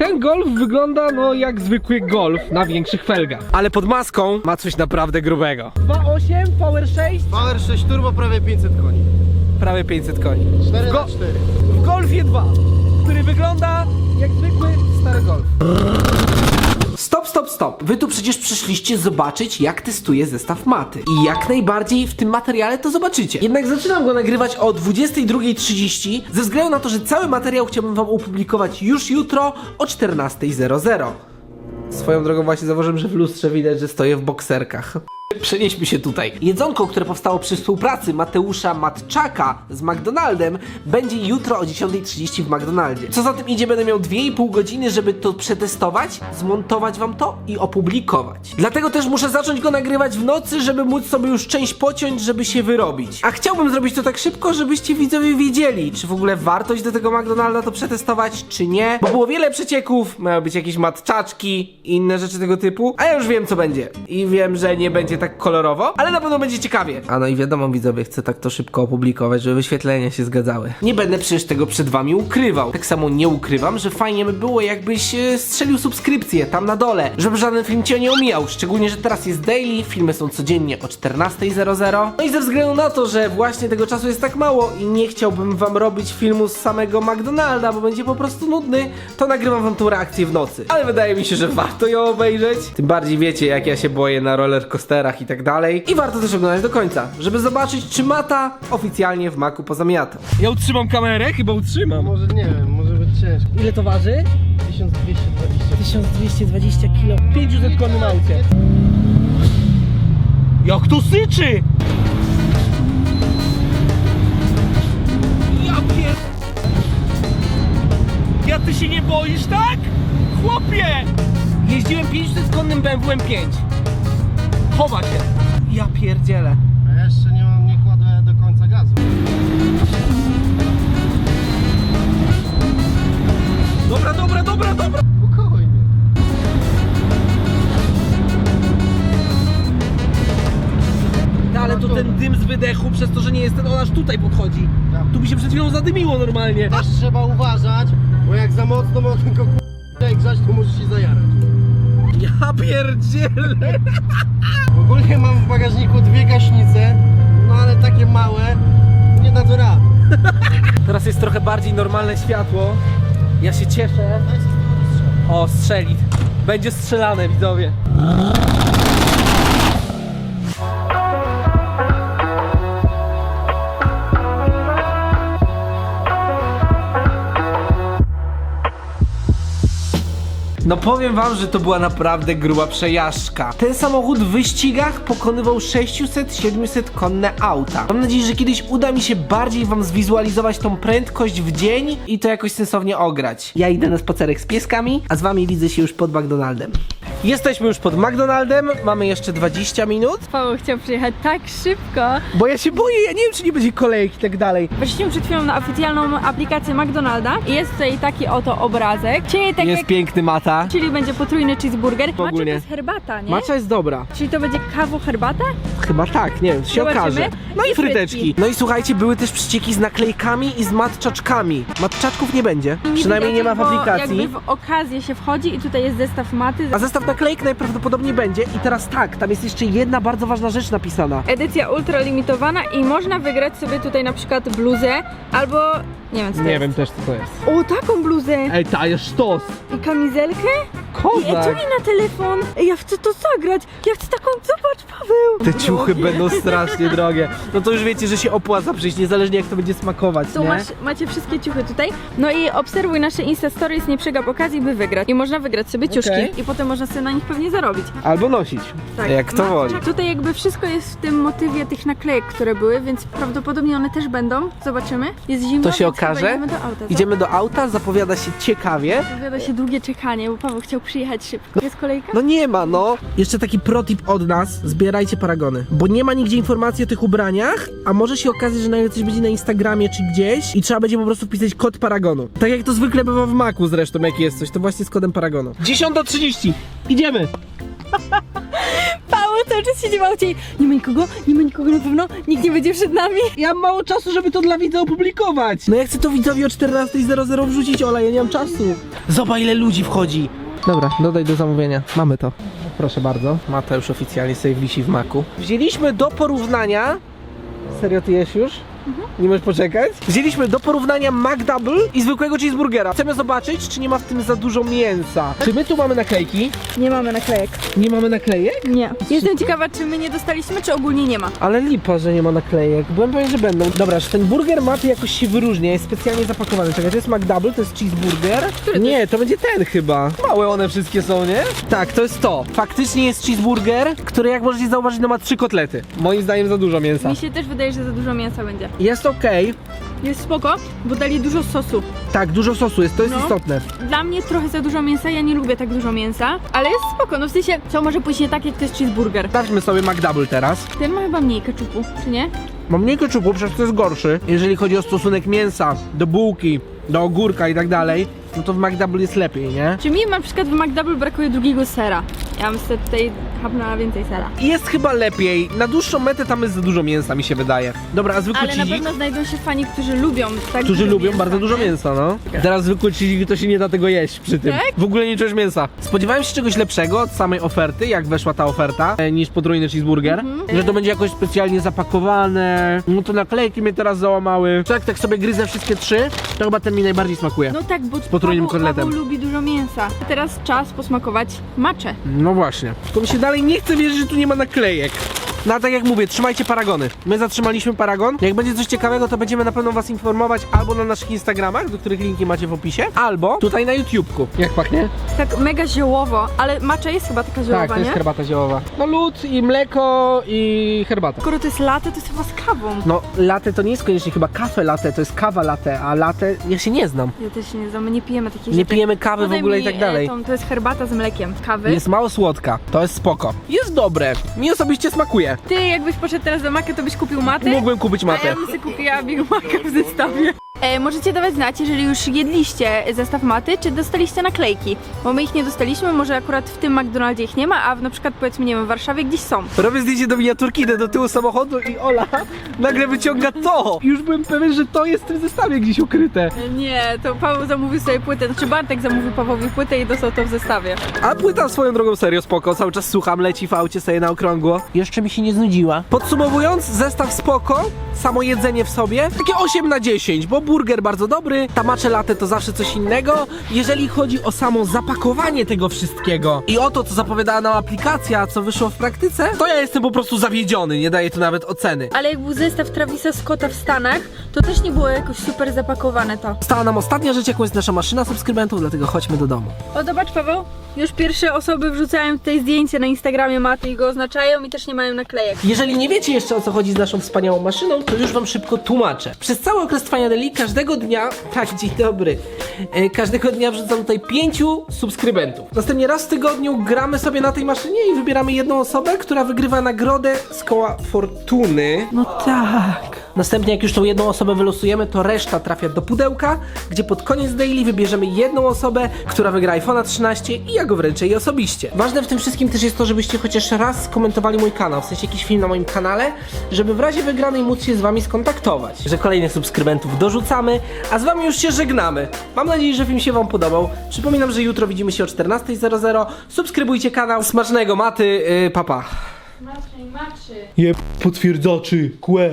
Ten golf wygląda no jak zwykły golf na większych felgach. Ale pod maską ma coś naprawdę grubego. 2.8, Power 6, Power 6 Turbo prawie 500 koni. prawie 500 koni. 4 Go- na 4. W Golfie 2, który wygląda jak zwykły stary golf. Stop. Wy tu przecież przyszliście zobaczyć, jak testuję zestaw maty. I jak najbardziej w tym materiale to zobaczycie. Jednak zaczynam go nagrywać o 22.30 ze względu na to, że cały materiał chciałbym wam opublikować już jutro o 14.00. Swoją drogą właśnie zauważyłem, że w lustrze widać, że stoję w bokserkach. Przenieśmy się tutaj. Jedzonko, które powstało przy współpracy Mateusza Matczaka z McDonaldem, będzie jutro o 10.30 w McDonaldzie. Co za tym idzie, będę miał 2,5 godziny, żeby to przetestować, zmontować wam to i opublikować. Dlatego też muszę zacząć go nagrywać w nocy, żeby móc sobie już część pociąć, żeby się wyrobić. A chciałbym zrobić to tak szybko, żebyście widzowie wiedzieli, czy w ogóle wartość do tego McDonalda to przetestować, czy nie. Bo było wiele przecieków, miały być jakieś matczaczki inne rzeczy tego typu, a ja już wiem co będzie. I wiem, że nie będzie tak kolorowo, ale na pewno będzie ciekawie. A no i wiadomo widzowie, chcę tak to szybko opublikować, żeby wyświetlenia się zgadzały. Nie będę przecież tego przed wami ukrywał. Tak samo nie ukrywam, że fajnie by było jakbyś e, strzelił subskrypcję tam na dole, żeby żaden film cię nie omijał. Szczególnie, że teraz jest daily, filmy są codziennie o 14.00. No i ze względu na to, że właśnie tego czasu jest tak mało i nie chciałbym wam robić filmu z samego McDonalda, bo będzie po prostu nudny, to nagrywam wam tą reakcję w nocy. Ale wydaje mi się, że warto ją obejrzeć. Tym bardziej wiecie, jak ja się boję na rollercoasterach i tak dalej. I warto też oglądać do końca, żeby zobaczyć, czy Mata oficjalnie w maku pozamiata. Ja utrzymam kamerę? Chyba utrzymam. Może nie wiem, może być ciężko. Ile to waży? 1220. 1220 kg. 500 koni na aucie. Jak to syczy! Ja pier... Ja ty się nie boisz, tak? Chłopie! Jeździłem 500 konnym BMW M5. Chowa się. Ja pierdzielę. A jeszcze nie mam, nie kładę do końca gazu. Dobra, dobra, dobra, dobra. Spokojnie. No, ale to ten dym z wydechu, przez to, że nie jest ten, on aż tutaj podchodzi. Tak. Tu mi się przed chwilą zadymiło normalnie. Też trzeba uważać, bo jak za mocno mocno go k***a grzać, to możesz się zajarać. Ja pierdzielę. Ogólnie mam w bagażniku dwie gaśnice, no ale takie małe, nie da to rady. Teraz jest trochę bardziej normalne światło. Ja się cieszę. O, strzeli. Będzie strzelane, widzowie. No powiem wam, że to była naprawdę gruba przejażdżka. Ten samochód w wyścigach pokonywał 600-700 konne auta. Mam nadzieję, że kiedyś uda mi się bardziej wam zwizualizować tą prędkość w dzień i to jakoś sensownie ograć. Ja idę na spacerek z pieskami, a z wami widzę się już pod McDonaldem. Jesteśmy już pod McDonaldem, mamy jeszcze 20 minut, Paweł chciał przyjechać tak szybko. bo ja się boję, ja nie wiem czy nie będzie kolejki i tak dalej. Weszliśmy przed chwilą na oficjalną aplikację McDonalda i jest tutaj taki oto obrazek. Czyli tak Jest jak, piękny mata. czyli będzie potrójny cheeseburger. Macza to Ogólnie. jest herbata, nie? Macza jest dobra. Czyli to będzie kawo herbata? Chyba tak, nie wiem, się Zobaczymy. okaże. No i I fryteczki. frytki. No i słuchajcie, były też przycieki z naklejkami i z matczaczkami. Matczaczków nie będzie. Przynajmniej nie ma w bo aplikacji. Jakby w okazję się wchodzi i tutaj jest zestaw maty. A zestaw naklejek najprawdopodobniej będzie. I teraz tak, tam jest jeszcze jedna bardzo ważna rzecz napisana. Edycja ultra limitowana i można wygrać sobie tutaj na przykład bluzę albo nie wiem co to jest. też co to jest. O, taką bluzę Ej, ta jest sztos. i kamizelkę. Ej, Kozak. mi na telefon? Ej, ja chcę to zagrać. Ja chcę taką, zobacz Paweł. Te ciuchy będą strasznie drogie. No to już wiecie, że się opłaca przyjść, niezależnie jak to będzie smakować, Tu nie? masz, macie wszystkie ciuchy tutaj. No i obserwuj nasze Insta Stories, nie przegap okazji, by wygrać. I można wygrać sobie ciuszki. Okej. I potem można sobie na nich pewnie zarobić. Albo nosić. Jak kto Ma- woli. Tutaj jakby wszystko jest w tym motywie tych naklejek, które były, więc prawdopodobnie one też będą. Zobaczymy. Jest zimno, To się więc chyba okaże. Idziemy do auta. co? Idziemy do auta, zapowiada się ciekawie. Zapowiada się długie czekanie, bo Paweł chciał przyjechać szybko. Jest kolejka? No nie ma, no. Jeszcze taki protip od nas, zbierajcie paragony. Bo nie ma nigdzie informacji o tych ubraniach, a może się okazać, że nagle coś będzie na Instagramie czy gdzieś i trzeba będzie po prostu wpisać kod paragonu. Tak jak to zwykle bywa w Macu zresztą, jak jest coś, to właśnie z kodem paragonu. 10.30, idziemy! Paweł cały czas siedzimy w aucie i nie ma nikogo, nie ma nikogo na pewno, nikt nie będzie przed nami. Ja mam mało czasu, żeby to dla widza opublikować. No ja chcę to widzowi o 14.00 wrzucić, Ola, ja nie mam czasu. Zobacz ile ludzi wchodzi. Dobra, dodaj do zamówienia. Mamy to. Proszę bardzo. Mata już oficjalnie sobie wisi w maku. Wzięliśmy do porównania... Serio, ty jesz już? Nie możesz poczekać? Wzięliśmy do porównania McDouble i zwykłego cheeseburgera. Chcemy zobaczyć, czy nie ma w tym za dużo mięsa. Czy my tu mamy naklejki? Nie mamy naklejek. Nie mamy naklejek? Nie. Jestem ciekawa, czy my nie dostaliśmy, czy ogólnie nie ma. Ale lipa, że nie ma naklejek. Byłem pewien, że będą. Dobra, że ten burger maty jakoś się wyróżnia, jest specjalnie zapakowany. Czekaj, to jest McDouble, to jest cheeseburger. Który to nie, to będzie ten chyba. Małe one wszystkie są, nie? Tak, to jest to. Faktycznie jest cheeseburger, który jak możecie zauważyć, no ma trzy kotlety. Moim zdaniem za dużo mięsa. Mi się też wydaje, że za dużo mięsa będzie. Jest okej. Jest spoko, bo dali dużo sosu. Tak, dużo sosu jest, to jest No. istotne. Dla mnie trochę za dużo mięsa, ja nie lubię tak dużo mięsa, ale jest spoko, no w sensie, co może pójść nie tak, jak to jest cheeseburger. Sprawdźmy sobie McDouble teraz. Ten ma chyba mniej keczupu, czy nie? Mam mniej keczupu, przecież to jest gorszy. Jeżeli chodzi o stosunek mięsa do bułki, do ogórka i tak dalej, no to w McDouble jest lepiej, nie? Czy mi na przykład w McDouble brakuje drugiego sera? Ja bym sobie tutaj hapnęła więcej sera. I Jest chyba lepiej. Na dłuższą metę tam jest za dużo mięsa, mi się wydaje. Dobra, a zwykły Ale na pewno znajdą się fani, którzy lubią tak którzy dużo lubią mięsa, bardzo dużo nie? mięsa, no. Teraz zwykły cheesy to się nie da tego jeść przy tym. Tak? W ogóle nie czujesz mięsa. Spodziewałem się czegoś lepszego od samej oferty, jak weszła ta oferta, e, niż podrójny cheeseburger. Mhm. Że to będzie jakoś specjalnie zapakowane. No to naklejki mnie teraz załamały. Tak, tak sobie gryzę wszystkie trzy, to chyba ten mi najbardziej smakuje. No tak, bo potrójnym Paweł, kotletem. Paweł lubi dużo mięsa. Teraz czas posmakować maczę. No właśnie. Tylko mi się dalej nie chce wierzyć, że tu nie ma naklejek. No tak jak mówię, trzymajcie paragony. My zatrzymaliśmy paragon. Jak będzie coś ciekawego, to będziemy na pewno was informować albo na naszych Instagramach, do których linki macie w opisie, albo tutaj na YouTubeku. Jak pachnie? Tak mega ziołowo, ale macza jest chyba taka ziołowa, tak, to jest nie? herbata ziołowa. No lód i mleko i herbata. Skoro to jest latte, to jest chyba z kawą. No latte to nie jest koniecznie chyba kafe latte, to jest kawa latte, a latte ja się nie znam. Ja też się nie znam, my nie pijemy takich Nie rzeczy. pijemy kawy w ogóle i mi, tak e, dalej. tą- To jest herbata z mlekiem. Kawy. Jest mało słodka, to jest spoko. Jest dobre, mi osobiście smakuje. Ty jakbyś poszedł teraz do Makę, to byś kupił maty? Mógłbym kupić A matę. ja bym sobie kupiła Big Maca w zestawie. E, możecie dawać znać, jeżeli już jedliście zestaw maty, czy dostaliście naklejki. Bo my ich nie dostaliśmy, może akurat w tym McDonaldzie ich nie ma, a na przykład powiedzmy, nie wiem, w Warszawie gdzieś są. Robię zdjęcie do miniaturki, idę do tyłu samochodu i Ola nagle wyciąga to. Już byłem pewien, że to jest w tym zestawie gdzieś ukryte. E, Nie, to Paweł zamówił sobie płytę, znaczy Bartek zamówił Pawłowi płytę i dostał to w zestawie. A płyta swoją drogą serio spoko, cały czas słucham, leci w aucie sobie na okrągło. Jeszcze mi się nie znudziła. Podsumowując, zestaw spoko, samo jedzenie w sobie, takie 8 na 10, bo burger bardzo dobry, tamacze latte to zawsze coś innego. Jeżeli chodzi o samo zapakowanie tego wszystkiego i o to, co zapowiadała nam aplikacja, co wyszło w praktyce, to ja jestem po prostu zawiedziony, nie daję tu nawet oceny. Ale jak był zestaw Travisa Scotta w Stanach, to też nie było jakoś super zapakowane to. Została nam ostatnia rzecz, jaką jest nasza maszyna subskrybentów, dlatego chodźmy do domu. O, zobacz Paweł, już pierwsze osoby wrzucają tutaj zdjęcie na Instagramie Maty i go oznaczają i też nie mają naklejek. Jeżeli nie wiecie jeszcze o co chodzi z naszą wspaniałą maszyną, to już wam szybko tłumaczę. Przez cały okres trwania deli każdego dnia, tak, dzień dobry, e, każdego dnia wrzucam tutaj pięciu subskrybentów. Następnie raz w tygodniu gramy sobie na tej maszynie i wybieramy jedną osobę, która wygrywa nagrodę z koła fortuny. No tak. Następnie jak już tą jedną osobę wylosujemy, to reszta trafia do pudełka, gdzie pod koniec daily wybierzemy jedną osobę, która wygra iPhone'a 13 i ja go wręczę jej osobiście. Ważne w tym wszystkim też jest to, żebyście chociaż raz skomentowali mój kanał, w sensie jakiś film na moim kanale, żeby w razie wygranej móc się z wami skontaktować. Że kolejnych subskrybentów dorzucamy, a z wami już się żegnamy. Mam nadzieję, że film się wam podobał. Przypominam, że jutro widzimy się o 14.00. Subskrybujcie kanał. Smacznego maty, yy, papa. Maczy, maczy. Je potwierdzaczy, kłe.